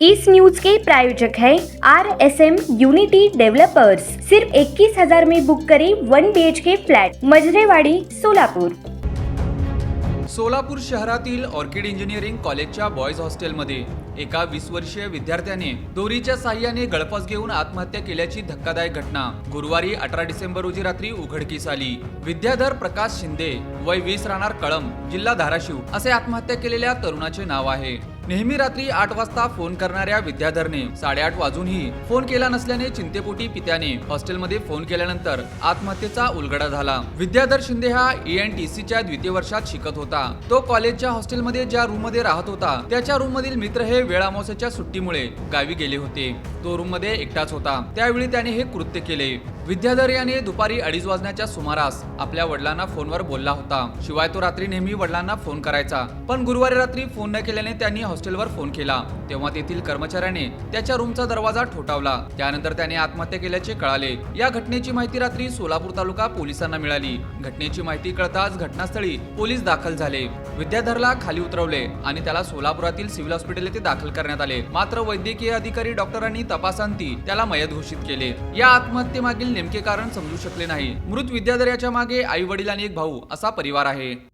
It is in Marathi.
इस न्यूज के प्रायोजक है R S M unity developers सिर्फ इक्कीस हजार में बुक करें one B H K flat Majrewadi Solapur. Solapur शहरातील ऑर्किड इंजिनिअरिंग कॉलेजच्या बॉयज हॉस्टेलमध्ये एका वीस वर्षीय विद्यार्थ्याने दोरीच्या साह्याने गळफास घेऊन आत्महत्या केल्याची धक्कादायक घटना. गुरुवारी अठरा डिसेंबर रोजी रात्री उघडकीस आली. विद्याधर प्रकाश शिंदे वय वीस राहणार कळम जिल्हा धाराशिव असे आत्महत्या केलेल्या तरुणाचे नाव आहे. नेहमी रात्री आठ वाजता फोन करणाऱ्या विद्याधरने साडेआठ वाजूनही फोन केला नसल्याने चिंतेपोटी पित्याने हॉस्टेलमध्ये फोन केल्यानंतर आत्महत्येचा उलगडा झाला. विद्याधर शिंदे हा ई एन टी सीच्या द्वितीय वर्षात शिकत होता. तो कॉलेजच्या हॉस्टेलमध्ये ज्या रूममध्ये राहत होता त्याच्या रूम मधील मित्र हे वेळामोसाच्या सुट्टीमुळे गावी गेले होते. तो रूममध्ये एकटाच होता. त्यावेळी त्याने हे कृत्य केले. विद्याधर याने दुपारी अडीच वाजण्याच्या सुमारास आपल्या वडिलांना फोनवर बोलला होता. शिवाय तो रात्री नेहमी वडिलांना फोन करायचा. पण गुरुवारी रात्री फोन न केल्याने त्यांनी हॉस्टेलवर फोन केला. तेव्हा तेथील कर्मचाऱ्याने त्याच्या रूमचा दरवाजा ठोठावला. त्यानंतर त्याने आत्महत्या केल्याचे कळाले. या घटनेची माहिती रात्री सोलापूर तालुका पोलिसांना मिळाली. घटनेची माहिती कळताच घटनास्थळी पोलीस दाखल झाले. विद्याधरला खाली उतरवले आणि त्याला सोलापुरातील सिव्हिल हॉस्पिटल येथे दाखल करण्यात आले. मात्र वैद्यकीय अधिकारी डॉक्टरांनी तपासांती त्याला मयत घोषित केले. या आत्महत्येमागील नेमके कारण समजू शकले नाही. मृत विद्याधर याच्या मागे आई वडील आणि एक भाऊ असा परिवार आहे.